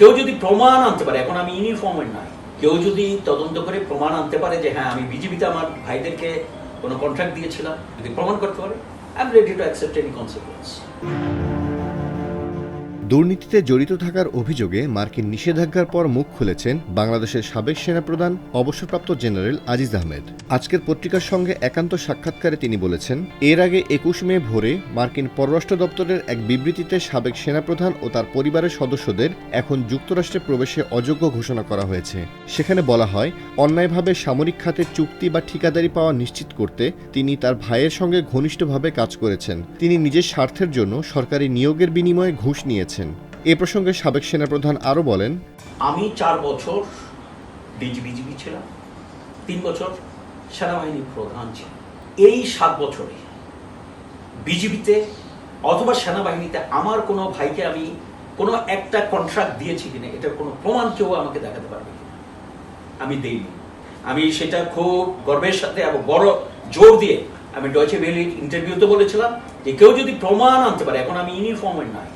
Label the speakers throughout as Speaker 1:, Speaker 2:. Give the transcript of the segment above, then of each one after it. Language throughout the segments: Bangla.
Speaker 1: কেউ যদি প্রমাণ আনতে পারে, এখন আমি ইউনিফর্মের নাই, কেউ যদি তদন্ত করে প্রমাণ আনতে পারে যে হ্যাঁ আমি বিজেপিতে আমার ভাইদেরকে কোনো কন্ট্রাক্ট দিয়েছিলাম, যদি প্রমাণ করতে পারে I am ready to accept any consequence
Speaker 2: দুর্নীতিতে জড়িত থাকার অভিযোগে মার্কিন নিষেধাজ্ঞার পর মুখ খুলেছেন বাংলাদেশের সাবেক সেনাপ্রধান, অবসরপ্রাপ্ত জেনারেল আজিজ আহমেদ। আজকের পত্রিকার সঙ্গে একান্ত সাক্ষাৎকারে তিনি বলেছেন, এর আগে একুশ মে ভোরে মার্কিন পররাষ্ট্র দপ্তরের এক বিবৃতিতে সাবেক সেনাপ্রধান ও তার পরিবারের সদস্যদের এখন যুক্তরাষ্ট্রে প্রবেশে অযোগ্য ঘোষণা করা হয়েছে। সেখানে বলা হয়, অন্যায়ভাবে সামরিক খাতে চুক্তি বা ঠিকাদারি পাওয়া নিশ্চিত করতে তিনি তার ভাইয়ের সঙ্গে ঘনিষ্ঠভাবে কাজ করেছেন। তিনি নিজের স্বার্থের জন্য সরকারি নিয়োগের বিনিময়ে ঘুষ নিয়েছেন। এ প্রসঙ্গে সাবেক সেনাপ্রধান আরও বলেন,
Speaker 1: আমি চার বছর ডিজিবিজিবি ছিলাম, তিন বছর সেনাবাহিনী প্রধান ছিলাম। এই সাত বছরে বিজিবিতে অথবা সেনাবাহিনীতে আমার কোনো ভাইকে আমি কোনো একটা কন্ট্রাক্ট দিয়েছি কিনা, এটার কোনো প্রমাণ কেউ আমাকে দেখাতে পারবে আমি দেইনি। আমি সেটা খুব গর্বের সাথে এবং বড় জোর দিয়ে আমি ডয়চে ভ্যালির ইন্টারভিউতে বলেছিলাম যে কেউ যদি প্রমাণ আনতে পারে, এখন আমি ইউনিফর্মের নাই।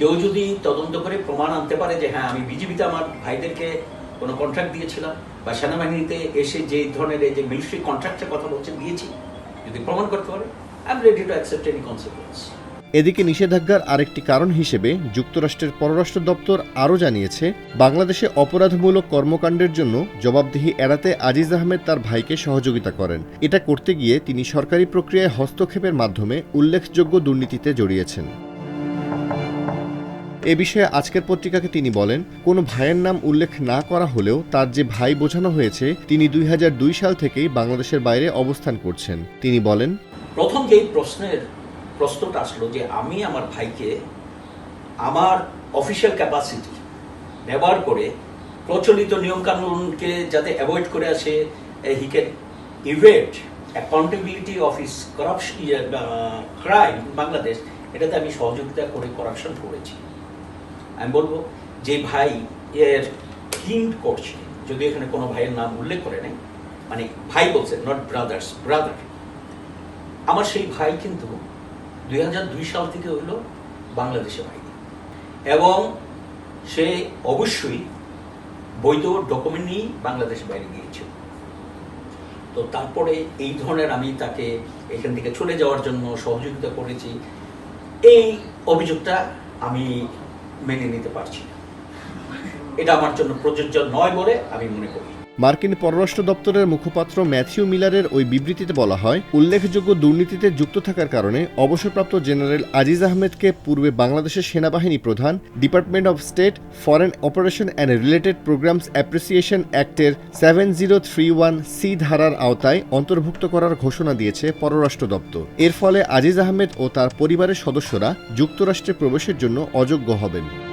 Speaker 1: কেউ যদি তদন্ত করে প্রমাণ আনতে পারে যে হ্যাঁ আমি বিজেপিতে আমার ভাইদেরকে কোনো কন্ট্রাক্ট দিয়েছিলাম বা সেনাবাহিনীতে এসে যে ধরনের এই যে মিলিটারি কন্ট্রাক্টের কথা বলছে, দিয়েছি। যদি প্রমাণ করতে পারে I am ready to accept any consequence
Speaker 2: এদিকে নিষেধাজ্ঞার আরেকটি কারণ হিসেবে যুক্তরাষ্ট্রের পররাষ্ট্র দপ্তর আরও জানিয়েছে, বাংলাদেশে অপরাধমূলক কর্মকাণ্ডের জন্য জবাবদিহি এড়াতে আজিজ আহমেদ তার ভাইকে সহযোগিতা করেন। এটা করতে গিয়ে তিনি সরকারি প্রক্রিয়ায় হস্তক্ষেপের মাধ্যমে উল্লেখযোগ্য দুর্নীতিতে জড়িয়েছেন। এ বিষয়ে আজকের পত্রিকাকে তিনি বলেন, কোনো ভাইয়ের নাম উল্লেখ না করা হলেও তার যে ভাই বোঝানো হয়েছে, তিনি দুই হাজার দুই সাল থেকেই বাংলাদেশের বাইরে অবস্থান করছেন। তিনি বলেন
Speaker 1: প্রথম যেই প্রশ্নের, প্রশ্নটা আসলো যে আমি আমার ভাইকে আমার অফিসিয়াল ক্যাপাসিটি ব্যবহার করে প্রচলিত নিয়মকানুনকে যাতে অ্যাভয়েড করে আসে he can evade accountability office corruption crime Bangladesh এটাতে আমি সহযোগিতা করে করাপশন করেছি। আমি বলব যে ভাই এর হিন্ট করছে। যদি এখানে কোনো ভাইয়ের নাম উল্লেখ করে নেই মানে ভাই বলছে নট ব্রাদার্স ব্রাদার আমার সেই ভাই কিন্তু দুই হাজার দুই সাল থেকে হইল বাংলাদেশে ভাই। এবং সে অবশ্যই বৈধ ডকুমেন্ট নিয়েই বাংলাদেশের বাইরে গিয়েছিল। তো তারপরে এই ধরনের আমি তাকে এখান থেকে চলে যাওয়ার জন্য সহযোগিতা করেছি। এই অভিযোগটা আমি মেনে নিতে পারছি না। এটা আমার জন্য প্রযোজ্য নয় বলে আমি মনে করি।
Speaker 2: মার্কিন পররাষ্ট্র দপ্তরের মুখপাত্র ম্যাথিউ মিলারের ওই বিবৃতিতে বলা হয়, উল্লেখযোগ্য দুর্নীতিতে যুক্ত থাকার কারণে অবসরপ্রাপ্ত জেনারেল আজিজ আহমেদকে পূর্বে বাংলাদেশের সেনাবাহিনী প্রধান, department of state foreign operation and related programs appreciation অ্যাক্টের seven zero three one C ধারার আওতায় অন্তর্ভুক্ত করার ঘোষণা দিয়েছে পররাষ্ট্র দপ্তর। এর ফলে আজিজ আহমেদ ও তার পরিবারের সদস্যরা যুক্তরাষ্ট্রে প্রবেশের জন্য অযোগ্য হবেন।